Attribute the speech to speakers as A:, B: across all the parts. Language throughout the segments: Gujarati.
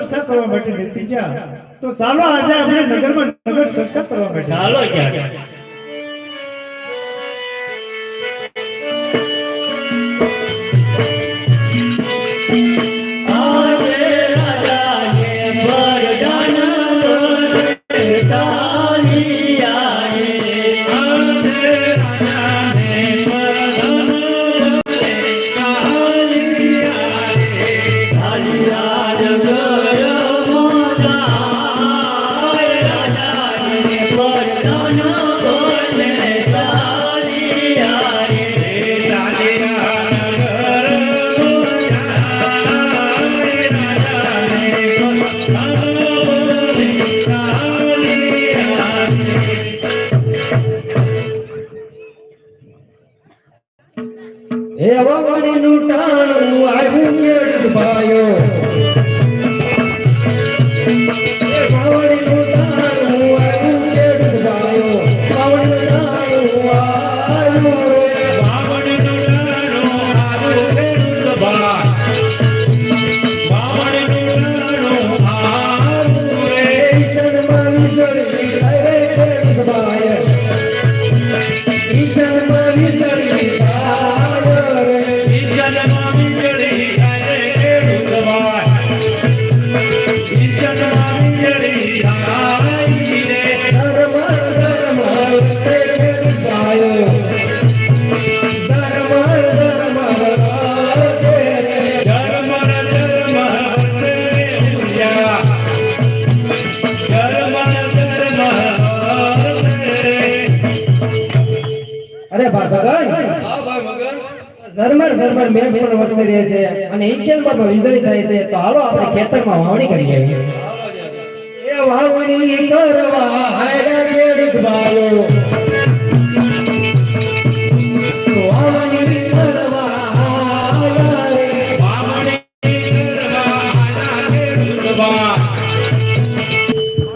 A: ચર્ચા કરવા માટે નથી ગયા. તો ચાલો આજે આપણે નગરમાં નગર ચર્ચા કરવા માટે
B: ચાલો ક્યાં
C: ભાષાગર ઝરમર ઝરમર મેઘ પણ વરસી રહે છે અને ઈચ્છેલમાં પણ વીજળી થાય છે. તો હાલો આપણે ખેતરમાં વાવણી કરી આવીએ એ વાવણી કરવા હાયરા ખેડૂત ભાઈઓ વાવણી કરવા હાયરા રે.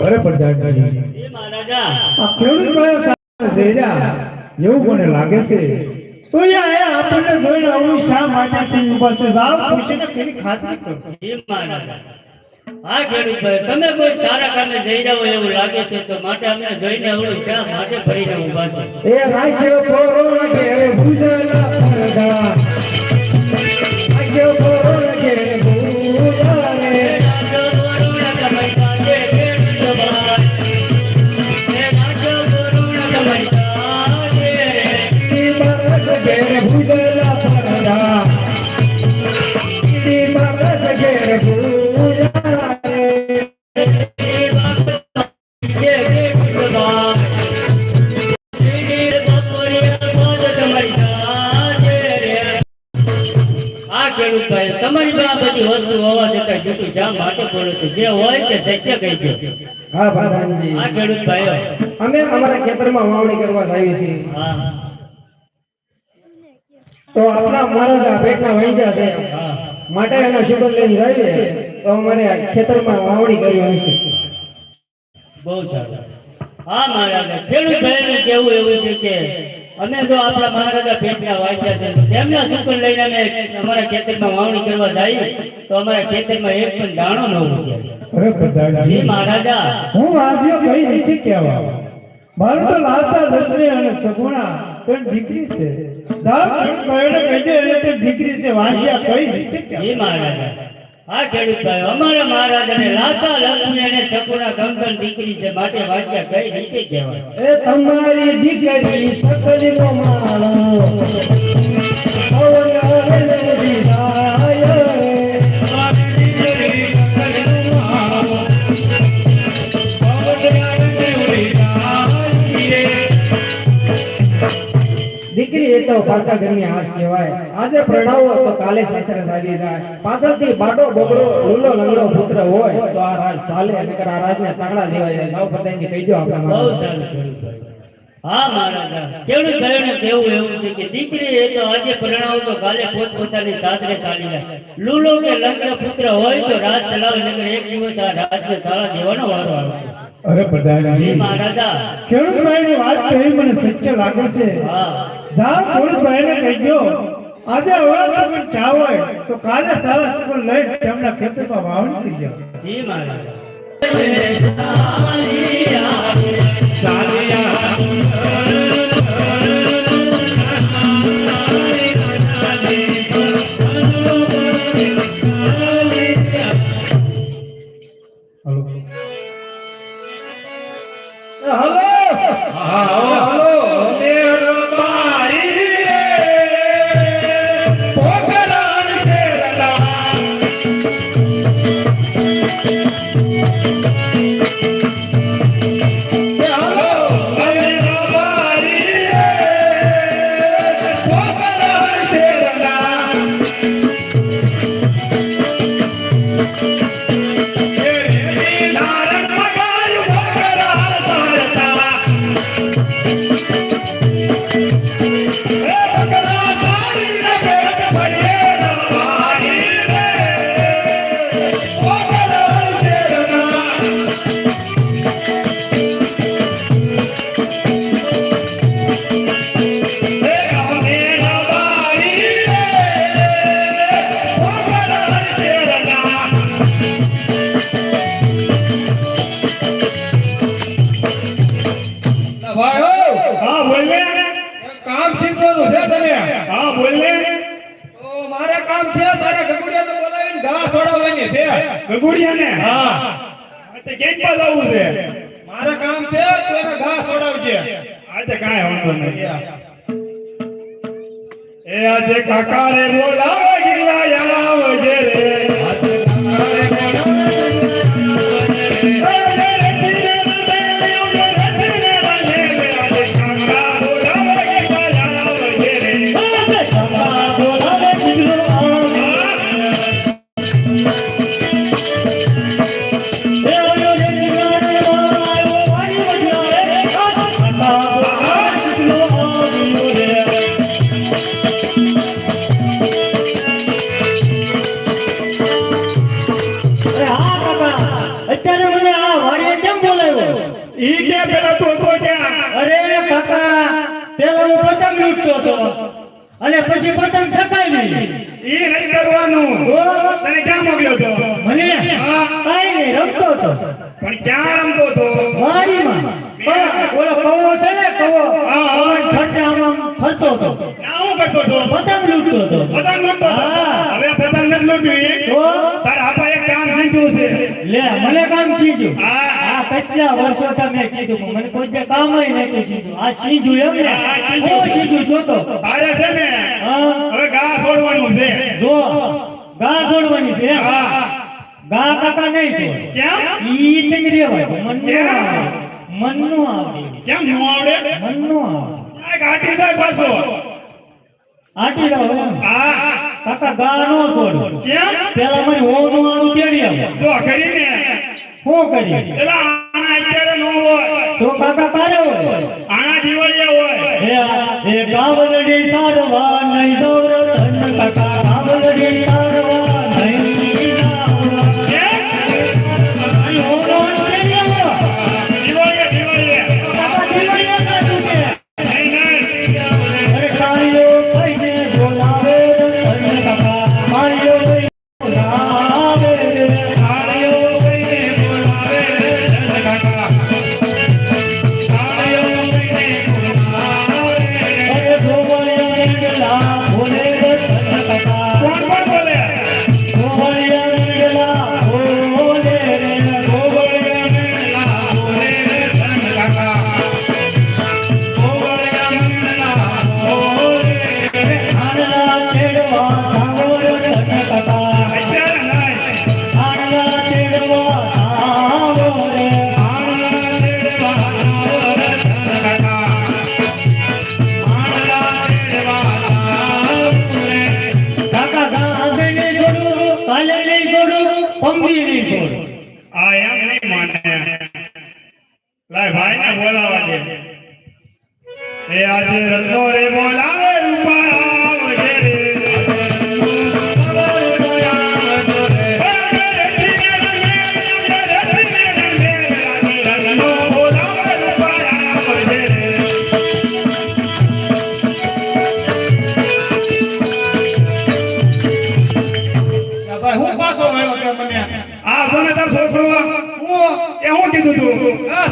A: અરે પ્રધાનજી
B: મહારાજા
A: આ ખેડૂત ભાઈઓ સાથે એવું મને લાગે છે. તો એ આયા આપણને જોઈને આવું શા માટે ટીમ ઊભા છે? પૂછીને પેલી ખાતરી કરો.
B: હે મહારાજા હા ખેડૂતભાઈ તમે કોઈ સારા કામે જઈ જાઓ એવું લાગે છે તો માટે અમે જોઈને અવળું શા માટે ફરીને ઊભા છે?
C: એ રાશ્યો
B: બોલો છું. જે હોય તે સત્ય કહી દો.
C: હા પ્રધાનજી
B: આ ખેડૂતભાઈઓ
C: અમે અમારા ખેતરમાં વાવણી કરવા જઈએ છીએ.
B: હા.
C: તો આપણા મહારાજા પેટના વૈજા છે. માટે એના શુગર લઈને જઈએ. તો અમારે ખેતરમાં વાવણી કરવી હશે
B: બહુ સારું. હા મહારાજ. ખેડૂત ભાઈનું કેવું એવું છે કે અમે જો આપણા મહારાજા પેટના વાંચ્યા છે. તેમના સૂચન લઈને અમે અમારા ખેતરમાં વાવણી કરવા જઈએ તો અમારા ખેતરમાં એક પણ દાણો ન ઉગે. જી મહારાજા.
A: હું આજે કઈ નથી કહેવા? મારે તો લાતા લક્ષ્મી અને સગુણા ત્રણ દીકરી છે. ખેડૂત ભાઈઓને કહી દે એટલે દીકરી છે. વાંચ્યા કઈ નથી કહેવા?
B: જી મહારાજા. હા ખેડૂત ભાઈ અમારા મહારાજાને લાસા લક્ષ્મી અને સકુણા કંકણ દીકરી છે, માટે વાક્ય કઈ રીતે કહેવાય?
C: એ તમારી દીકરી સકલીનો માળો. દીકરી એ તો પાકા ઘરની આશ કહેવાય. આજે પ્રણાવો તો કાલે સાસરે સાજી જાય. પાછળથી બાડો બોગડો લૂલો લંગડો પુત્ર હોય તો આ રાજ ચાલે. અને આ રાજને તાકડા લેવાય. જાય નવ પતંગી કહી દો આપણા
B: બહુ. સારું હા મહારાજા. ખેડૂત ભાઈઓને કેવું એવું છે કે દીકરી એ તો આજે પરણાવો તો કાલે પોત પોતાની સાસરે ચાલી જાય. લૂલો કે લગ્ન પુત્ર હોય તો રાજ ચલાવે નગર એક દિવસ આ રાજને તાળા દેવાનો વારો આવે
A: અરે પ્રધાનજી
B: મહારાજા.
A: ખેડૂત ભાઈની વાત કહી મને સત્ય લાગે છે.
B: હા.
A: જાઓ ખેડૂત ભાઈને કહી ગયો
D: આજે અવળા પણ ચા હોય તો કાલે સારા સગુન લઈ તેમના ખેતરમાં વાવણી કરી જાઓ.
E: જી મહારાજ.
F: ભાઈ છે. ગગુડિયા
D: ને
F: હા.
D: આવું છે?
F: મારા કામ છે તો એને ઘા છોડાવજે
D: આજે કાંઈ વાંધો નહીં. એ આજે કાકા રે બોલાવે ગીલા આવજે રે.
E: ઓલો કવો છે ને કવો?
D: હા, હા.
E: પવન છટે આમ ફરતો હતો.
D: ક્યાં હું કરતો હતો.
E: પતંગ લૂટતો હતો.
D: પતંગ લૂટતો હવે પતંગ નથી લૂંટવી
E: તો?
D: તાર આપા એક કામ શીખ્યું છે.
E: લે મને કામ સીધું
D: હા.
E: આ કેટલા વર્ષો મેં કીધું મને કોઈ જે કામ નહોતું સીધું આ સીધું એમ ને?
D: હા, સીધું.
E: જોતો
D: તારે છે ને? હવે ગા છોડવાનું છે.
E: જો ગા છોડવાની છે
D: હા.
E: ગા કાકા નહીં છોડ.
D: કેમ?
E: ઈ ટીંગરી હોય મન નો મન નો આવડે
D: કેમ નો આવડે?
E: મન નો આવડે
D: આ ઘાટી જાય પાછો.
E: આટી રહો
D: હા.
E: કાકા ગા નો છોડ.
D: કેમ?
E: પેલા મને હો નું આણું આવો. કરી
D: પેલા આના અત્યારે નો હોય.
E: તો કાકા કારે હોય.
D: આના હોય.
E: હે હે ગાવલડી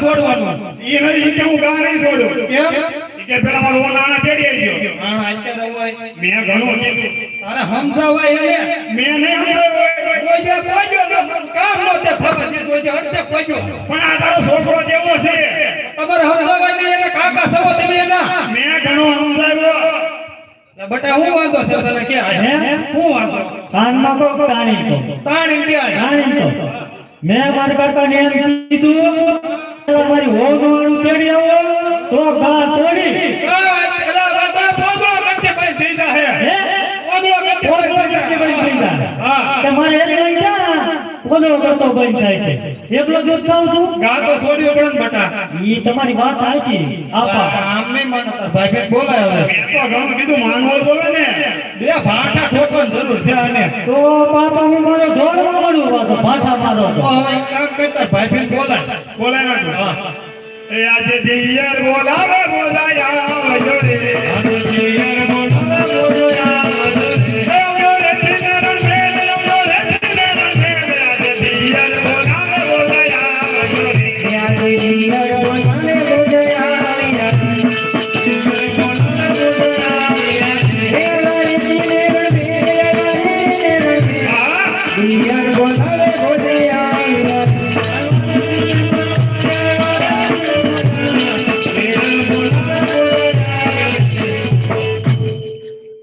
F: છોડવાનું.
D: ઈ નહીં કે હું ગા નહીં છોડું
F: કેમ
D: કે પેલા મારો નાના તેડી આવજો
F: આણા અત્યારે હોય.
D: મેં ઘણું કીધું.
F: અરે સમજાવાય એને.
D: મેં નહીં સમજાવ્યું.
F: કોઈ જે કોઈજો ન કામ નો તે ફાફા કોઈ જે અડતે કોઈજો
D: પણ આ તારો છોકરો કેવો છે?
F: તમારે સમજાવાય નહીં એને કાકા સવો તમે એના.
D: મેં ઘણું સમજાવ્યો.
F: બટા હું વાંધો છે તને કે
B: હું?
F: વાંધો?
B: કાનમાં
F: તાણી કે
B: કાણી મેં મારા એમ કીધું તમારી હોવાનું તેડી આવો તો ઘા છોડી
F: પેલા વાતો પોગળો કરતે ભાઈ દીધા હે
B: હે?
F: પોગળો કરતે
B: પોગળો
F: ભાઈ
B: કરતે બંધ થઈ જાય.
F: હા
B: તમારે એકલો પોગળો કરતો બંધ થાય છે. એકલો દૂધ ખાવ છું
F: ગા તો થોડી પણ બટા.
B: ઈ તમારી વાત સાચી આપા.
F: આમ નહીં ભાઈ બેન બોલાય હવે.
D: તો ઘણું કીધું માનવો બોલે ને.
F: બે ભાઠા ઠોકન જરૂર છે અને
B: તો બાપા હું મારો જોડવા મળું વાતો ભાઠા મારો
F: તો. હવે કામ કરતા ભાઈ બેન બોલાય.
D: બોલાય ના તું. એ આજે દિયર બોલાવે બોલાયા આવજો રે. આજે દિયર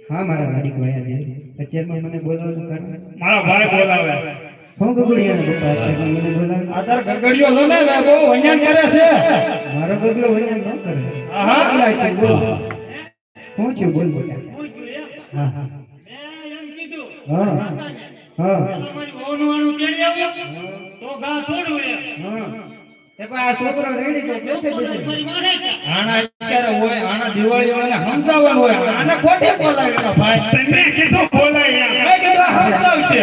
D: હા
G: મારા લાડીક ગયા છે. અત્યારમાં મને બોલાવવાનું કારણ
D: મારા ભાઈ બોલાવે.
G: હું ગગડિયાનો પપ્પા અત્યારમાં મને બોલાવે.
F: આ તાર ગગડીયો લો ને કરે છે.
G: મારો ગગલો વૈયા ન કરે.
F: આહા.
G: બોલા છે બોલ. હું છું બોલ બોલ હા. હા. હા. હા. હા. એ પણ આ છોકરો રેડી તો કેસે
F: આના અત્યારે હોય આના દિવાળી હોય સમજાવવાનું હોય. આને ખોટે બોલાવે ભાઈ.
D: તમે કીધું બોલાય
F: મેં કીધું સમજાવશે.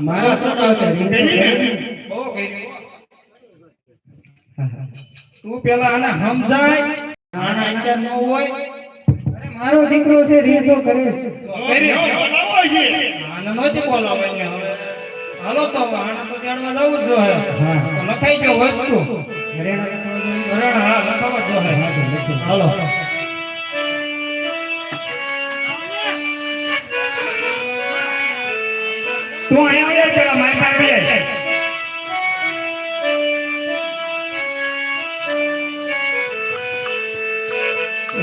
G: મારા છોકરો છે
D: કહી
G: રીંગો
D: ને.
F: બહુ કઈ
G: હા, હા.
F: તું પેલા આને સમજાય. આના અત્યારે ન હોય.
G: અરે મારો દીકરો છે રીતો કરે.
F: આને નથી બોલાવવાની હવે. હાલો તો આણા તો જાણવા જવું જ જોઈએ લખાઈ ગયો વસ્તુ. હરણ હા લખાવા જ જોઈએ. હાલો
D: તું અહીંયા આવે પેલા મારી પાસે આવી.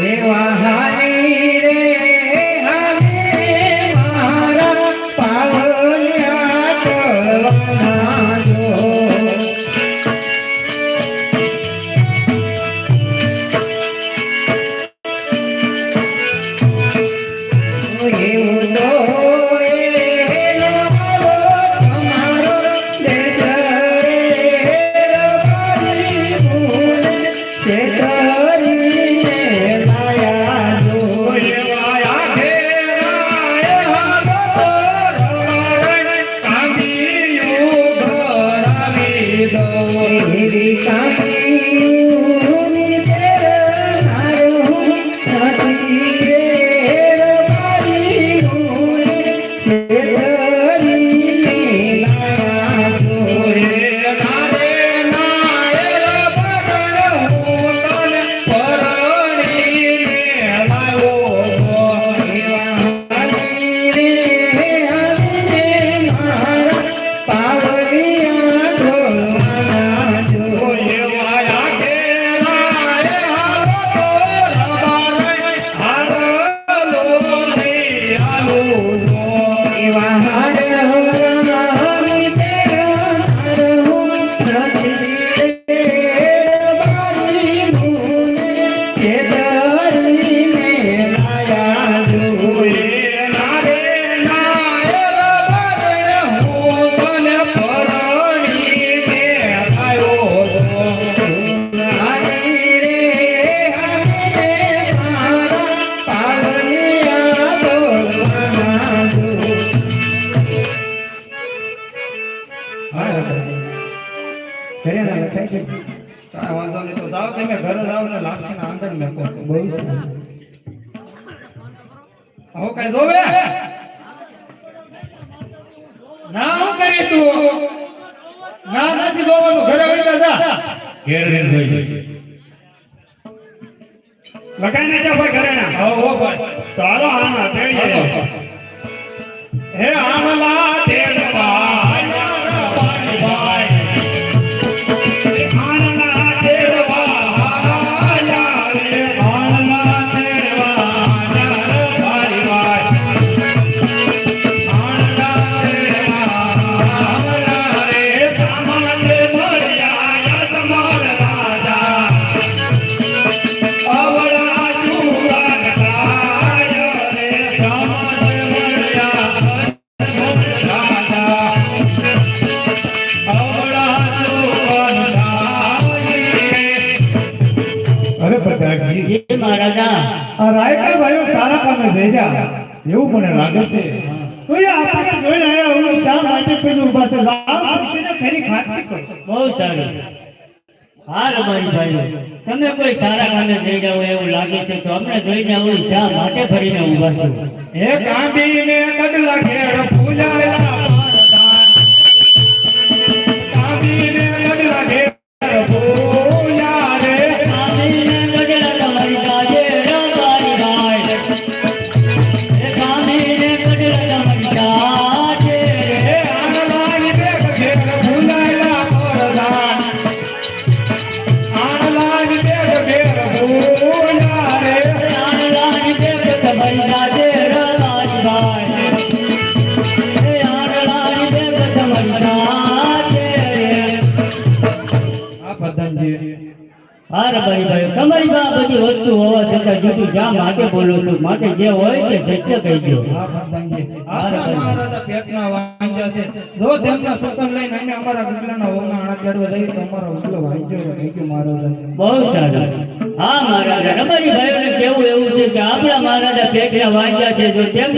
G: એવા હારી રે કઈ જોવે? ના હું કરી તું? ના નથી જોવાનું. ઘરે વહી જા. ઘેર ઘેર જઈ લગાઈ ને જા
F: ભાઈ ઘરે. ના હો હો
B: ભાઈ ચાલો આમાં તેડી હે આમલા
D: દે
B: આ રાયકા ભાઈઓ સારા કામે જઈ રહ્યા. એવું મને લાગે છે. તો એ આપણે જોઈને આયા હું શા માટે પેલું ઊભા છે. ખુરશીને ફેરી ખાતરી કરો.
D: બહુ સારું. હા રબારી ભાઈ તમે કોઈ સારા કામે જઈ રહ્યા એવું લાગે છે તો અમને જોઈને ઓલું શા માટે ફરીને ઊભા છો.
B: હે કાંબીને કડલા ઘેર પૂજાયા કાંબીને કડલા ઘેર પૂજા
D: છતાં જીતું જા માટે બોલું છું માટે જે હોય તે સત્ય કહી દો.
H: હા પ્રધાનજી આપણા મહારાજા પેટના વાંજા છે. જો તેમના સૂતર લઈને અમે અમારા ગગલાના વહુના આણા ચડવા જઈએ તો અમારો ઉજલો વાંચ્યો થઈ ગયો મહારાજા.
D: બહુ સારું. હા મહારાજા રબારી ભાઈઓને કેવું એવું છે કે આપણા મહારાજા પેટના વાંચ્યા છે જો તેમ